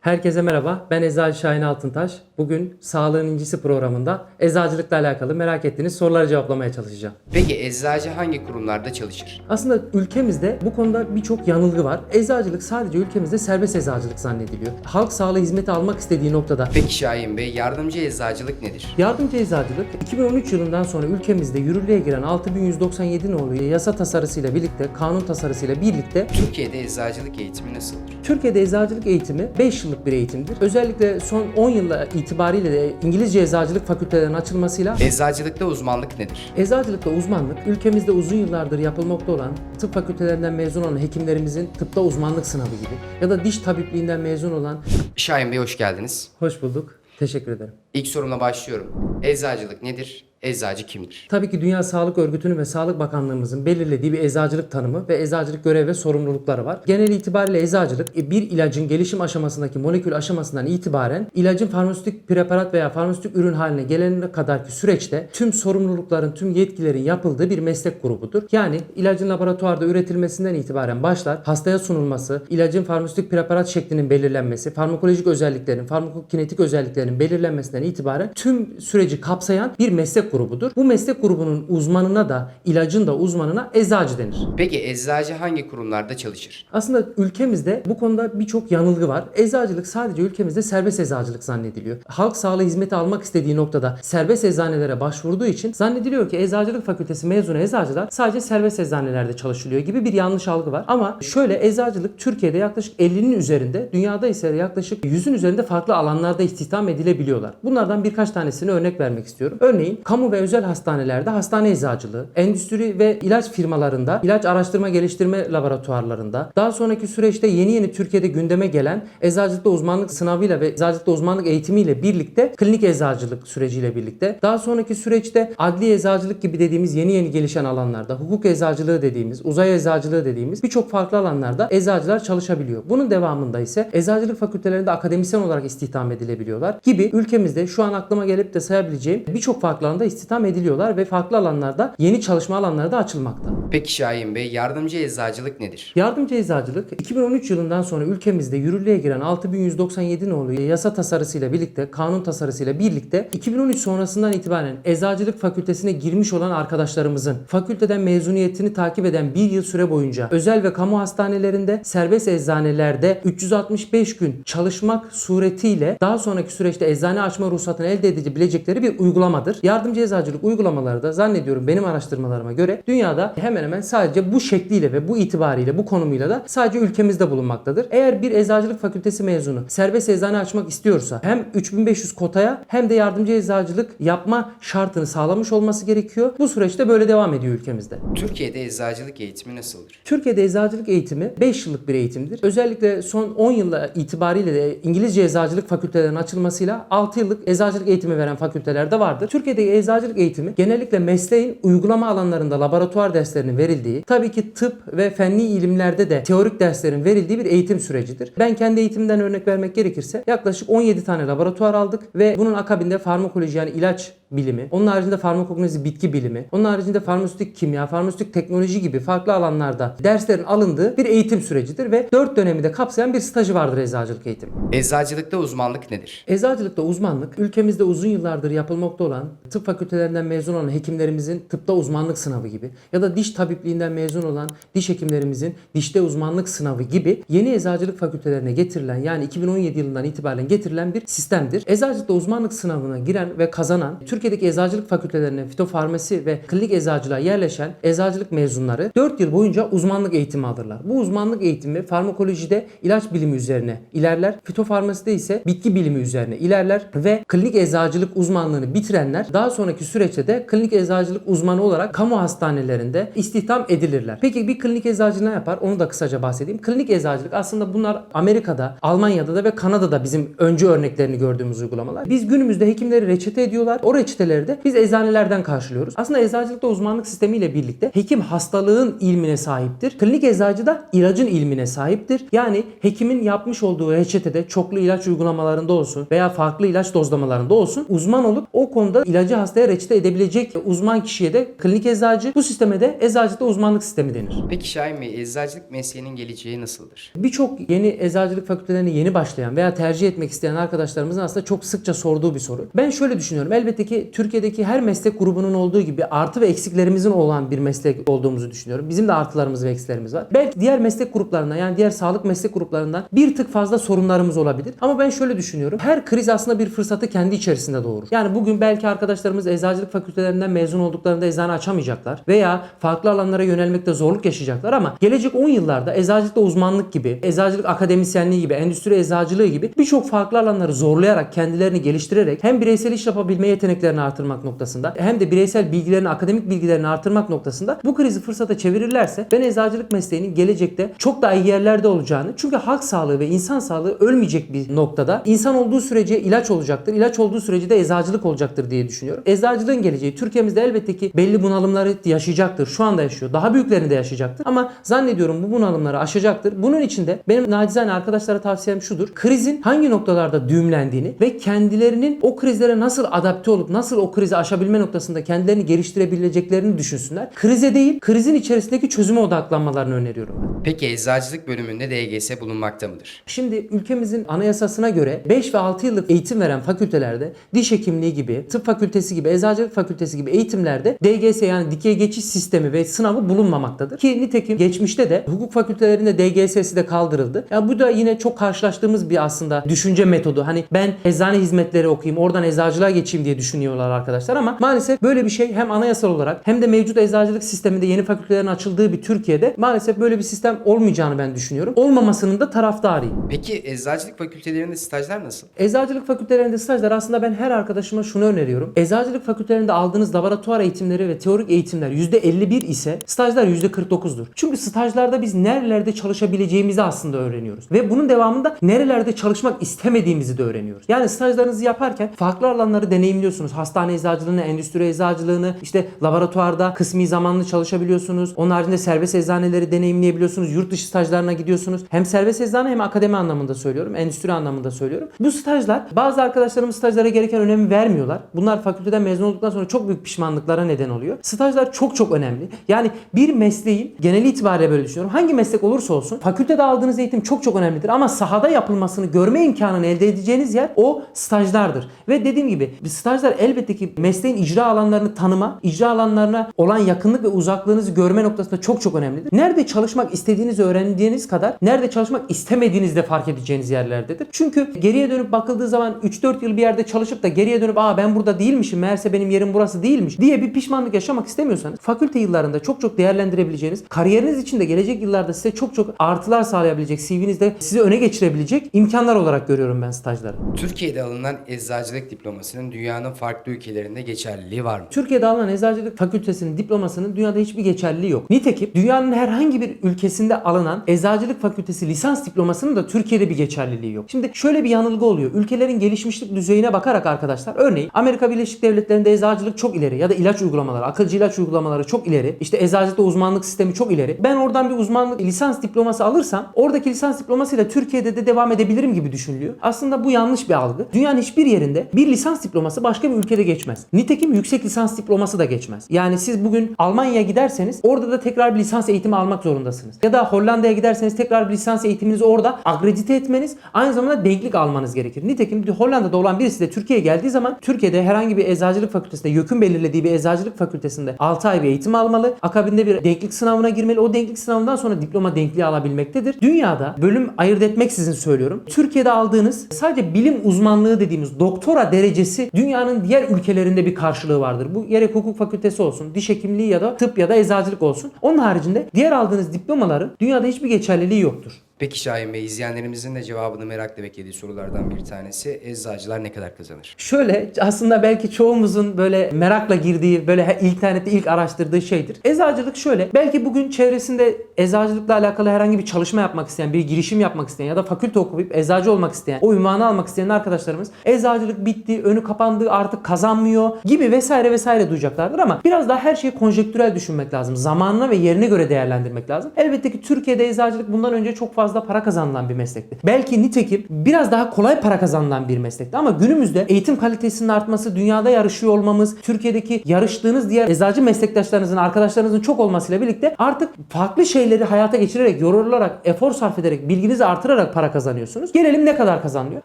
Herkese merhaba. Ben Eczacı Şahin Altıntaş. Bugün Sağlığın İncisi programında eczacılıkla alakalı merak ettiğiniz soruları cevaplamaya çalışacağım. Peki eczacı hangi kurumlarda çalışır? Aslında ülkemizde bu konuda birçok yanılgı var. Eczacılık sadece ülkemizde serbest eczacılık zannediliyor. Halk sağlığı hizmeti almak istediği noktada Peki Şahin Bey yardımcı eczacılık nedir? Yardımcı eczacılık 2013 yılından sonra ülkemizde yürürlüğe giren 6197 nolu yasa tasarısıyla birlikte, kanun tasarısıyla birlikte Türkiye'de eczacılık eğitimi nasıldır? Türkiye'de eczacılık eğitimi 5 yıllık bir eğitimdir. Özellikle son 10 yılla itibariyle de İngilizce eczacılık fakültelerinin açılmasıyla Eczacılıkta uzmanlık nedir? Eczacılıkta uzmanlık ülkemizde uzun yıllardır yapılmakta olan tıp fakültelerinden mezun olan hekimlerimizin tıpta uzmanlık sınavı gibi ya da diş tabipliğinden mezun olan Şahin Bey hoş geldiniz. hoş bulduk. Teşekkür ederim. İlk sorumla başlıyorum. Eczacılık nedir? Eczacı kimdir? Tabii ki Dünya Sağlık Örgütü'nün ve Sağlık Bakanlığımızın belirlediği bir eczacılık tanımı ve eczacılık görev ve sorumlulukları var. Genel itibariyle eczacılık e, bir ilacın gelişim aşamasındaki molekül aşamasından itibaren ilacın farmasötik preparat veya farmasötik ürün haline gelene kadarki süreçte tüm sorumlulukların, tüm yetkilerin yapıldığı bir meslek grubudur. Yani ilacın laboratuvarda üretilmesinden itibaren başlar, hastaya sunulması, ilacın farmasötik preparat şeklinin belirlenmesi, farmakolojik özelliklerin, farmakokinetik özelliklerinin belirlenmesinden itibaren tüm süreci kapsayan bir meslek grubudur. Bu meslek grubunun uzmanına da ilacın da uzmanına eczacı denir. Peki eczacı hangi kurumlarda çalışır? Aslında ülkemizde bu konuda birçok yanılgı var. Eczacılık sadece ülkemizde serbest eczacılık zannediliyor. Halk sağlığı hizmeti almak istediği noktada serbest eczanelere başvurduğu için zannediliyor ki eczacılık fakültesi mezunu eczacılar sadece serbest eczanelerde çalışılıyor gibi bir yanlış algı var. Ama şöyle eczacılık Türkiye'de yaklaşık 50'nin üzerinde, dünyada ise yaklaşık 100'ün üzerinde farklı alanlarda istihdam edilebiliyorlar. Bunlardan birkaç tanesini örnek vermek istiyorum. Örneğin kamu ve özel hastanelerde hastane eczacılığı, endüstri ve ilaç firmalarında, ilaç araştırma geliştirme laboratuvarlarında, daha sonraki süreçte yeni yeni Türkiye'de gündeme gelen eczacılıkta uzmanlık sınavıyla ve eczacılıkta uzmanlık eğitimiyle birlikte klinik eczacılık süreciyle birlikte, daha sonraki süreçte adli eczacılık gibi dediğimiz yeni yeni gelişen alanlarda, hukuk eczacılığı dediğimiz, uzay eczacılığı dediğimiz birçok farklı alanlarda eczacılar çalışabiliyor. Bunun devamında ise eczacılık fakültelerinde akademisyen olarak istihdam edilebiliyorlar gibi ülkemizde şu an aklıma gelip de sayabileceğim birçok farklı alanda istihdam ediliyorlar ve farklı alanlarda yeni çalışma alanları da açılmakta. Peki Şahin Bey yardımcı eczacılık nedir? Yardımcı eczacılık 2013 yılından sonra ülkemizde yürürlüğe giren 6197 nolu yasa tasarısıyla birlikte, kanun tasarısıyla birlikte 2013 sonrasından itibaren eczacılık fakültesine girmiş olan arkadaşlarımızın fakülteden mezuniyetini takip eden bir yıl süre boyunca özel ve kamu hastanelerinde, serbest eczanelerde 365 gün çalışmak suretiyle daha sonraki süreçte eczane açma ruhsatını elde edebilecekleri bir uygulamadır. Yardımcı eczacılık uygulamaları da zannediyorum benim araştırmalarıma göre dünyada hemen hemen sadece bu şekliyle ve bu itibariyle bu konumuyla da sadece ülkemizde bulunmaktadır. Eğer bir eczacılık fakültesi mezunu serbest eczane açmak istiyorsa hem 3500 kotaya hem de yardımcı eczacılık yapma şartını sağlamış olması gerekiyor. Bu süreçte böyle devam ediyor ülkemizde. Türkiye'de eczacılık eğitimi nasıldır? Türkiye'de eczacılık eğitimi 5 yıllık bir eğitimdir. Özellikle son 10 yılla itibariyle de İngilizce eczacılık fakültelerinin açılmasıyla 6 yıllık eczacılık eğitimi veren fakülteler de vardır. Türkiye'deki eczacılık eğitimi genellikle mesleğin uygulama alanlarında laboratuvar derslerinin verildiği, tabii ki tıp ve fenli ilimlerde de teorik derslerin verildiği bir eğitim sürecidir. Ben kendi eğitimden örnek vermek gerekirse yaklaşık 17 tane laboratuvar aldık ve bunun akabinde farmakoloji yani ilaç bilimi, onun haricinde farmakognozi bitki bilimi, onun haricinde farmasötik kimya, farmasötik teknoloji gibi farklı alanlarda derslerin alındığı bir eğitim sürecidir ve 4 dönemi de kapsayan bir stajı vardır eczacılık eğitimi. Eczacılıkta uzmanlık nedir? Eczacılıkta uzmanlık ülkemizde uzun yıllardır yapılmakta olan tıp fakültelerinden mezun olan hekimlerimizin tıpta uzmanlık sınavı gibi ya da diş tabipliğinden mezun olan diş hekimlerimizin dişte uzmanlık sınavı gibi yeni eczacılık fakültelerine getirilen yani 2017 yılından itibaren getirilen bir sistemdir. Eczacılıkta uzmanlık sınavına giren ve kazanan Türkiye'deki eczacılık fakültelerine fitofarmasi ve klinik eczacılığa yerleşen eczacılık mezunları 4 yıl boyunca uzmanlık eğitimi alırlar. Bu uzmanlık eğitimi farmakolojide ilaç bilimi üzerine ilerler. Fitofarmaside ise bitki bilimi üzerine ilerler ve klinik eczacılık uzmanlığını bitirenler daha sonraki süreçte de klinik eczacılık uzmanı olarak kamu hastanelerinde istihdam edilirler. Peki bir klinik eczacı ne yapar? Onu da kısaca bahsedeyim. Klinik eczacılık aslında bunlar Amerika'da, Almanya'da da ve Kanada'da bizim öncü örneklerini gördüğümüz uygulamalar. Biz günümüzde hekimleri reçete ediyorlar. O reçete reçeteleri de biz eczanelerden karşılıyoruz. Aslında eczacılıkta uzmanlık sistemiyle birlikte hekim hastalığın ilmine sahiptir. Klinik eczacı da ilacın ilmine sahiptir. Yani hekimin yapmış olduğu reçetede çoklu ilaç uygulamalarında olsun veya farklı ilaç dozlamalarında olsun uzman olup o konuda ilacı hastaya reçete edebilecek uzman kişiye de klinik eczacı. Bu sisteme de eczacılıkta uzmanlık sistemi denir. Peki Şahin Bey, eczacılık mesleğinin geleceği nasıldır? Birçok yeni eczacılık fakültelerine yeni başlayan veya tercih etmek isteyen arkadaşlarımızın aslında çok sıkça sorduğu bir soru. Ben şöyle düşünüyorum. Elbette ki Türkiye'deki her meslek grubunun olduğu gibi artı ve eksiklerimizin olan bir meslek olduğumuzu düşünüyorum. Bizim de artılarımız ve eksilerimiz var. Belki diğer meslek gruplarından yani diğer sağlık meslek gruplarından bir tık fazla sorunlarımız olabilir. Ama ben şöyle düşünüyorum. Her kriz aslında bir fırsatı kendi içerisinde doğurur. Yani bugün belki arkadaşlarımız eczacılık fakültelerinden mezun olduklarında eczane açamayacaklar veya farklı alanlara yönelmekte zorluk yaşayacaklar ama gelecek 10 yıllarda eczacılıkta uzmanlık gibi, eczacılık akademisyenliği gibi, endüstri eczacılığı gibi birçok farklı alanları zorlayarak, kendilerini geliştirerek hem bireysel iş yapabilme yeteneklerini artırmak noktasında hem de bireysel bilgilerini, akademik bilgilerini artırmak noktasında bu krizi fırsata çevirirlerse ben eczacılık mesleğinin gelecekte çok daha iyi yerlerde olacağını çünkü halk sağlığı ve insan sağlığı ölmeyecek bir noktada insan olduğu sürece ilaç olacaktır. ilaç olduğu sürece de eczacılık olacaktır diye düşünüyorum. Eczacılığın geleceği Türkiye'mizde elbette ki belli bunalımları yaşayacaktır. Şu anda yaşıyor. Daha büyüklerini de yaşayacaktır. Ama zannediyorum bu bunalımları aşacaktır. Bunun için de benim nacizane arkadaşlara tavsiyem şudur. Krizin hangi noktalarda düğümlendiğini ve kendilerinin o krizlere nasıl adapte olup nasıl o krizi aşabilme noktasında kendilerini geliştirebileceklerini düşünsünler. Krize değil, krizin içerisindeki çözüme odaklanmalarını öneriyorum ben. Peki eczacılık bölümünde DGS bulunmakta mıdır? Şimdi ülkemizin anayasasına göre 5 ve 6 yıllık eğitim veren fakültelerde diş hekimliği gibi, tıp fakültesi gibi, eczacılık fakültesi gibi eğitimlerde DGS yani dikey geçiş sistemi ve sınavı bulunmamaktadır. Ki nitekim geçmişte de hukuk fakültelerinde DGS'si de kaldırıldı. Ya bu da yine çok karşılaştığımız bir aslında düşünce metodu. Hani ben eczane hizmetleri okuyayım, oradan eczacılığa geçeyim diye düşünüyorlar arkadaşlar ama maalesef böyle bir şey hem anayasal olarak hem de mevcut eczacılık sisteminde yeni fakültelerin açıldığı bir Türkiye'de maalesef böyle bir sistem olmayacağını ben düşünüyorum. Olmamasının da taraftarıyım. Peki eczacılık fakültelerinde stajlar nasıl? Eczacılık fakültelerinde stajlar aslında ben her arkadaşıma şunu öneriyorum. Eczacılık fakültelerinde aldığınız laboratuvar eğitimleri ve teorik eğitimler %51 ise stajlar %49'dur. Çünkü stajlarda biz nerelerde çalışabileceğimizi aslında öğreniyoruz. Ve bunun devamında nerelerde çalışmak istemediğimizi de öğreniyoruz. Yani stajlarınızı yaparken farklı alanları deneyimliyorsunuz. Hastane eczacılığını, endüstri eczacılığını, işte laboratuvarda kısmi zamanlı çalışabiliyorsunuz. Onun haricinde serbest eczaneleri deneyimleyebiliyorsunuz. Yurt dışı stajlarına gidiyorsunuz. Hem serbest eczane hem akademi anlamında söylüyorum. Endüstri anlamında söylüyorum. Bu stajlar bazı arkadaşlarımız stajlara gereken önemi vermiyorlar. Bunlar fakülteden mezun olduktan sonra çok büyük pişmanlıklara neden oluyor. Stajlar çok çok önemli. Yani bir mesleğin genel itibariyle böyle düşünüyorum. Hangi meslek olursa olsun fakültede aldığınız eğitim çok çok önemlidir ama sahada yapılmasını görme imkanını elde edeceğiniz yer o stajlardır. Ve dediğim gibi stajlar elbette ki mesleğin icra alanlarını tanıma, icra alanlarına olan yakınlık ve uzaklığınızı görme noktasında çok çok önemlidir. Nerede çalışmak istediğinizi öğrendiğiniz kadar nerede çalışmak istemediğinizi de fark edeceğiniz yerlerdedir. Çünkü geriye dönüp bakıldığı zaman 3-4 yıl bir yerde çalışıp da geriye dönüp aa ben burada değilmişim meğerse benim yerim burası değilmiş diye bir pişmanlık yaşamak istemiyorsanız fakülte yıllarında çok çok değerlendirebileceğiniz kariyeriniz için de gelecek yıllarda size çok çok artılar sağlayabilecek CV'nizde sizi öne geçirebilecek imkanlar olarak görüyorum ben stajları. Türkiye'de alınan eczacılık diplomasının dünyanın farklı ülkelerinde geçerliliği var mı? Türkiye'de alınan eczacılık fakültesinin diplomasının dünyada hiçbir geçerliliği yok. Nitekim dünyanın herhangi bir ülkesinde alınan eczacılık fakültesi lisans diplomasının da Türkiye'de bir geçerliliği yok. Şimdi şöyle bir yanılgı oluyor. Ülkelerin gelişmişlik düzeyine bakarak arkadaşlar örneğin Amerika Birleşik Devletleri'nde eczacılık çok ileri ya da ilaç uygulamaları, akılcı ilaç uygulamaları çok ileri. İşte eczacılıkta uzmanlık sistemi çok ileri. Ben oradan bir uzmanlık lisans diploması alırsam oradaki lisans diplomasıyla Türkiye'de de devam edebilirim gibi düşünülüyor. Aslında bu yanlış bir algı. Dünyanın hiçbir yerinde bir lisans diploması başka bir ülkede geçmez. Nitekim yüksek lisans diploması da geçmez. Yani siz bugün Almanya'ya giderseniz orada da tekrar bir lisans eğitimi almak zorundasınız. Ya da Hollanda'ya giderseniz tekrar bir lisans eğitiminizi orada akredite etmeniz aynı zamanda denklik almanız gerekir. Nitekim Hollanda'da olan birisi de Türkiye'ye geldiği zaman Türkiye'de herhangi bir eczacılık fakültesinde YÖK'ün belirlediği bir eczacılık fakültesinde 6 ay bir eğitim almalı. Akabinde bir denklik sınavına girmeli. O denklik sınavından sonra diploma denkliği alabilmektedir. Dünyada bölüm ayırt etmeksizin söylüyorum. Türkiye'de aldığınız sadece bilim uzmanlığı dediğimiz doktora derecesi dünyanın diğer ülkelerinde bir karşılığı vardır. Bu gerek hukuk fakültesi olsun, diş hekimliği ya da tıp ya da eczacılık olsun. Onun haricinde diğer aldığınız diplomaların dünyada hiçbir geçerliliği yoktur. Peki Şahin Bey, izleyenlerimizin de cevabını merakla beklediği sorulardan bir tanesi eczacılar ne kadar kazanır? Şöyle aslında belki çoğumuzun böyle merakla girdiği böyle internette ilk araştırdığı şeydir. Eczacılık şöyle belki bugün çevresinde eczacılıkla alakalı herhangi bir çalışma yapmak isteyen, bir girişim yapmak isteyen ya da fakülte okuyup eczacı olmak isteyen, o ünvanı almak isteyen arkadaşlarımız eczacılık bitti, önü kapandı, artık kazanmıyor gibi vesaire vesaire duyacaklardır ama biraz daha her şeyi konjektürel düşünmek lazım. Zamanına ve yerine göre değerlendirmek lazım. Elbette ki Türkiye'de eczacılık bundan önce çok fazla para kazanılan bir meslekti. Belki nitekim biraz daha kolay para kazanılan bir meslekti ama günümüzde eğitim kalitesinin artması, dünyada yarışıyor olmamız, Türkiye'deki yarıştığınız diğer eczacı meslektaşlarınızın, arkadaşlarınızın çok olmasıyla birlikte artık farklı şeyleri hayata geçirerek, yorularak, efor sarf ederek, bilginizi artırarak para kazanıyorsunuz. Gelelim ne kadar kazanılıyor?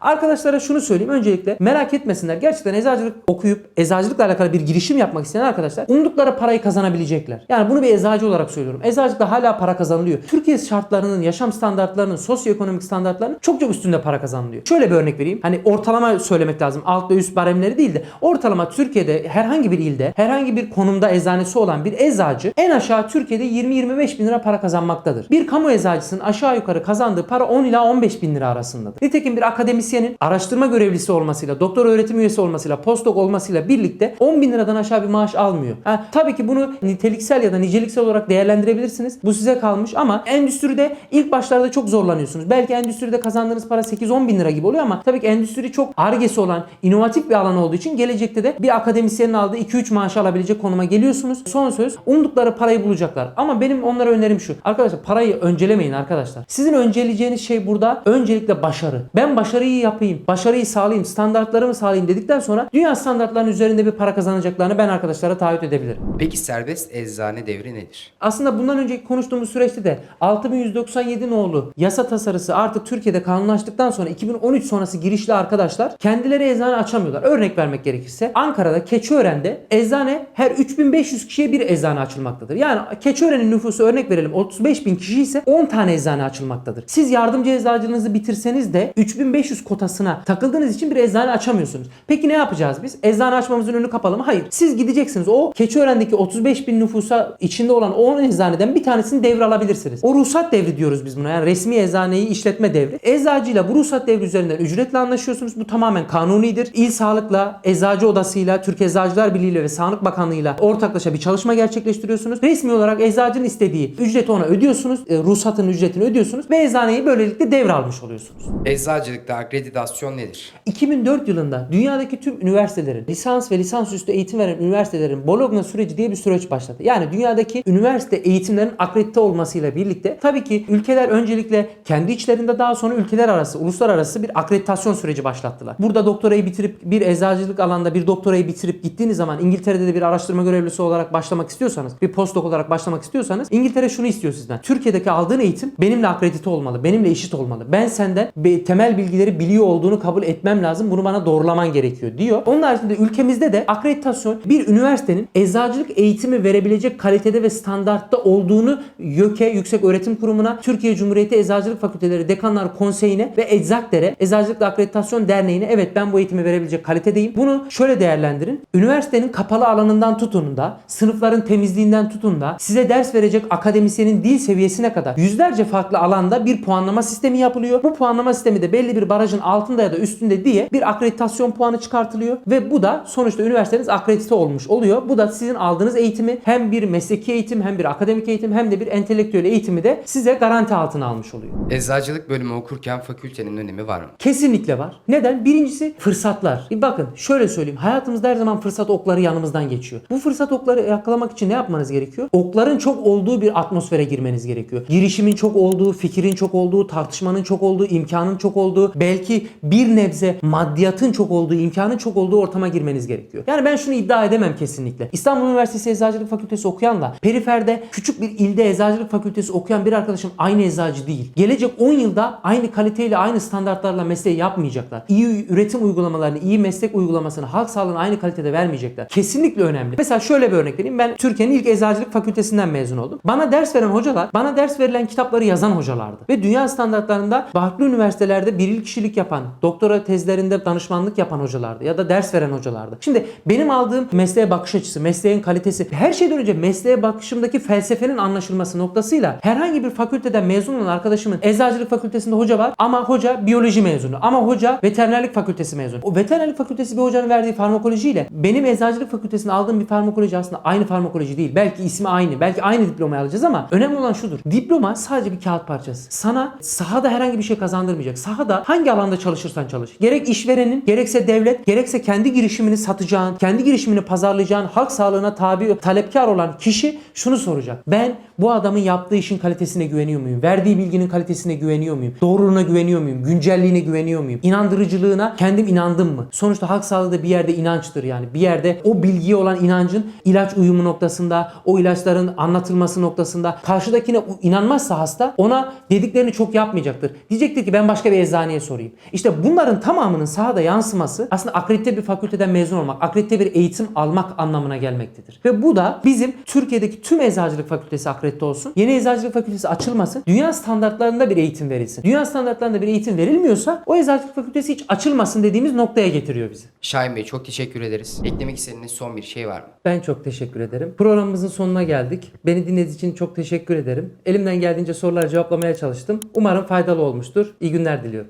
Arkadaşlara şunu söyleyeyim. Öncelikle merak etmesinler. Gerçekten eczacılık okuyup eczacılıkla alakalı bir girişim yapmak isteyen arkadaşlar umdukları parayı kazanabilecekler. Yani bunu bir eczacı olarak söylüyorum. Eczacılıkta hala para kazanılıyor. Türkiye şartlarının, yaşam standartlarının, sosyoekonomik standartlarının çok çok üstünde para kazanılıyor. Şöyle bir örnek vereyim. Hani ortalama söylemek lazım. Alt ve üst baremleri değil de ortalama Türkiye'de herhangi bir ilde, herhangi bir konumda eczanesi olan bir eczacı en aşağı Türkiye'de 20-25 bin lira para kazanmaktadır. Bir kamu eczacısının aşağı yukarı kazandığı para 10 ila 15 bin lira arasındadır. Nitekim bir akademisyenin araştırma görevlisi olmasıyla, doktor öğretim üyesi olmasıyla, postdoc olmasıyla birlikte 10 bin liradan aşağı bir maaş almıyor. Ha, tabii ki bunu niteliksel ya da niceliksel olarak değerlendirebilirsiniz. Bu size kalmış ama endüstride ilk başlarda çok zorlanıyorsunuz. Belki endüstride kazandığınız para 8-10 bin lira gibi oluyor ama tabii ki endüstri çok argesi olan, inovatif bir alan olduğu için gelecekte de bir akademisyenin aldığı 2-3 maaş alabilecek konuma geliyorsunuz. Son söz umdukları parayı bulacaklar. Ama benim onlara önerim şu. Arkadaşlar parayı öncelemeyin arkadaşlar. Sizin önceleyeceğiniz şey burada öncelikle başarı. Ben başarıyı yapayım, başarıyı sağlayayım, standartlarımı sağlayayım dedikten sonra dünya standartlarının üzerinde bir para kazanacaklarını ben arkadaşlara taahhüt edebilirim. Peki serbest eczane devri nedir? Aslında bundan önceki konuştuğumuz süreçte de 6197 nolu yasa tasarısı artık Türkiye'de kanunlaştıktan sonra 2013 sonrası girişli arkadaşlar kendileri eczane açamıyorlar. Örnek vermek gerekirse Ankara'da Keçiören'de eczane her 3500 kişiye bir eczane açılmaktadır. Yani Keçiören'in nüfusu örnek verelim 35 bin kişi ise 10 tane eczane açılmaktadır. Siz yardımcı eczacılığınızı bitirseniz de 3500 kotasına takıldığınız için bir eczane açamıyorsunuz. Peki ne yapacağız biz? Eczane açmamızın önü kapalı mı? Hayır. Siz gideceksiniz. O Keçiören'deki 35 bin nüfusa içinde olan o 10 eczaneden bir tanesini devralabilirsiniz. O ruhsat devri diyoruz biz buna. Yani resmi eczaneyi işletme devri. Eczacıyla bu ruhsat devri üzerinden ücretle anlaşıyorsunuz. Bu tamamen kanunidir. İl Sağlık'la, Eczacı Odası'yla, Türk Eczacılar Birliği'yle ve Sağlık Bakanlığı'yla ortaklaşa bir çalışma gerçekleştiriyorsunuz. Resmi olarak eczacının istediği ücreti ona ödüyorsunuz. E, ruhsatın ücretini ödüyorsunuz ve eczaneyi böylelikle devralmış oluyorsunuz. Eczacılıkta akreditasyon nedir? 2004 yılında dünyadaki tüm üniversitelerin, lisans ve lisansüstü eğitim veren üniversitelerin Bologna süreci diye bir süreç başladı. Yani dünyadaki üniversite eğitimlerin akredite olmasıyla birlikte tabii ki ülkeler öncelikle kendi içlerinde daha sonra ülkeler arası, uluslararası bir akreditasyon süreci başlattılar. Burada doktorayı bitirip bir eczacılık alanda bir doktorayı bitirip gittiğiniz zaman İngiltere'de de bir araştırma görevlisi olarak başlamak istiyorsanız, bir postdoc olarak başlamak istiyorsanız İngiltere şunu istiyor sizden. Türkiye'deki aldığın eğitim benimle akredite olmalı, benimle eşit olmalı. Ben senden temel bilgileri biliyor olduğunu kabul etmem lazım. Bunu bana doğrulaman gerekiyor diyor. Onun haricinde ülkemizde de akreditasyon bir üniversitenin eczacılık eğitimi verebilecek kalitede ve standartta olduğunu YÖK'e, Yüksek Öğretim Kurumu'na, Türkiye Cumhuriyeti Eczacılık Fakülteleri Dekanlar Konseyi'ne ve Eczakder'e, Eczacılık Akreditasyon Derneği'ne evet ben bu eğitimi verebilecek kalitedeyim. Bunu şöyle değerlendirin. Üniversitenin kapalı alanından tutun da, sınıfların temizliğinden tutun da, size ders verecek akademisyenin dil seviyesine kadar yüzlerce farklı alanda bir puanlama sistemi yapılıyor. Bu puanlama sistemi de belli bir barajın altında ya da üstünde diye bir akreditasyon puanı çıkartılıyor ve bu da sonuçta üniversiteniz akredite olmuş oluyor. Bu da sizin aldığınız eğitimi hem bir mesleki eğitim hem bir akademik eğitim hem de bir entelektüel eğitimi de size garanti altına almış oluyor. Eczacılık bölümü okurken fakültenin önemi var mı? Kesinlikle var. Neden? Birincisi fırsatlar. Bir bakın şöyle söyleyeyim. Hayatımızda her zaman fırsat okları yanımızdan geçiyor. Bu fırsat okları yakalamak için ne yapmanız gerekiyor? Okların çok olduğu bir atmosfere girmeniz gerekiyor. Girişimin çok olduğu, fikrin çok olduğu, tartışmanın çok olduğu, imkanın çok olduğu, belki bir nebze maddiyatın çok olduğu, imkanın çok olduğu ortama girmeniz gerekiyor. Yani ben şunu iddia edemem kesinlikle. İstanbul Üniversitesi Eczacılık Fakültesi okuyanla periferde küçük bir ilde Eczacılık Fakültesi okuyan bir arkadaşım aynı eczacı değil. Gelecek 10 yılda aynı kaliteyle aynı standartlarla mesleği yapmayacaklar. İyi üretim uygulamalarını, iyi meslek uygulamasını, halk sağlığını aynı kalitede vermeyecekler. Kesinlikle önemli. Mesela şöyle bir örnek vereyim. Ben Türkiye'nin ilk eczacılık fakültesinden mezun oldum. Bana ders veren hocalar, bana ders verilen kitapları yazan hocalardı. Ve dünya standartlarında farklı üniversitelerde biril kişilik yapan, doktora tezlerinde danışmanlık yapan hocalardı ya da ders veren hocalardı. Şimdi benim aldığım mesleğe bakış açısı, mesleğin kalitesi, her şeyden önce mesleğe bakışımdaki felsefenin anlaşılması noktasıyla herhangi bir fakülteden mezun olan arkadaşımın eczacılık fakültesinde hoca var ama hoca biyoloji mezunu. Ama hoca veterinerlik fakültesi mezunu. O veterinerlik fakültesi bir hocanın verdiği farmakolojiyle benim eczacılık fakültesinde aldığım bir farmakoloji aslında aynı farmakoloji değil. Belki ismi aynı. Belki aynı diplomayı alacağız ama önemli olan şudur. Diploma sadece bir kağıt parçası. Sana sahada herhangi bir şey kazandırmayacak. Sahada hangi alanda çalışırsan çalış. Gerek işverenin, gerekse devlet, gerekse kendi girişimini satacağın, kendi girişimini pazarlayacağın, halk sağlığına tabi, talepkar olan kişi şunu soracak. Ben bu adamın yaptığı işin kalitesine güveniyor muyum? Verdiği bilginin kalitesine güveniyor muyum? Doğruluğuna güveniyor muyum? Güncelliğine güveniyor muyum? İnandırıcılığına kendim inandım mı? Sonuçta halk sağlığı da bir yerde inançtır yani. Bir yerde o bilgiye olan inancın ilaç uyumu noktasında, o ilaçların anlatılması noktasında karşıdakine inanmazsa hasta ona dediklerini çok yapmayacaktır. Diyecektir ki ben başka bir eczaneye sorayım. İşte bunların tamamının sahada yansıması aslında akredite bir fakülteden mezun olmak, akredite bir eğitim almak anlamına gelmektedir. Ve bu da bizim Türkiye'deki tüm eczacılık fakültesi akredite olsun. Yeni eczacılık fakültesi açılmasın. Dünya standartlarında bir eğitim verilsin. Dünya standartlarında bir eğitim verilmiyorsa o eczacılık fakültesi hiç açılmasın dediğimiz noktaya getiriyor bizi. Şahin Bey çok teşekkür ederiz. Eklemek istediğiniz son bir şey var mı? Ben çok teşekkür ederim. Programımızın sonuna geldik. Beni dinlediğiniz için çok teşekkür ederim. Elimden geldiğince soruları cevaplamaya çalıştım. Umarım faydalı olmuştur. İyi günler diliyorum.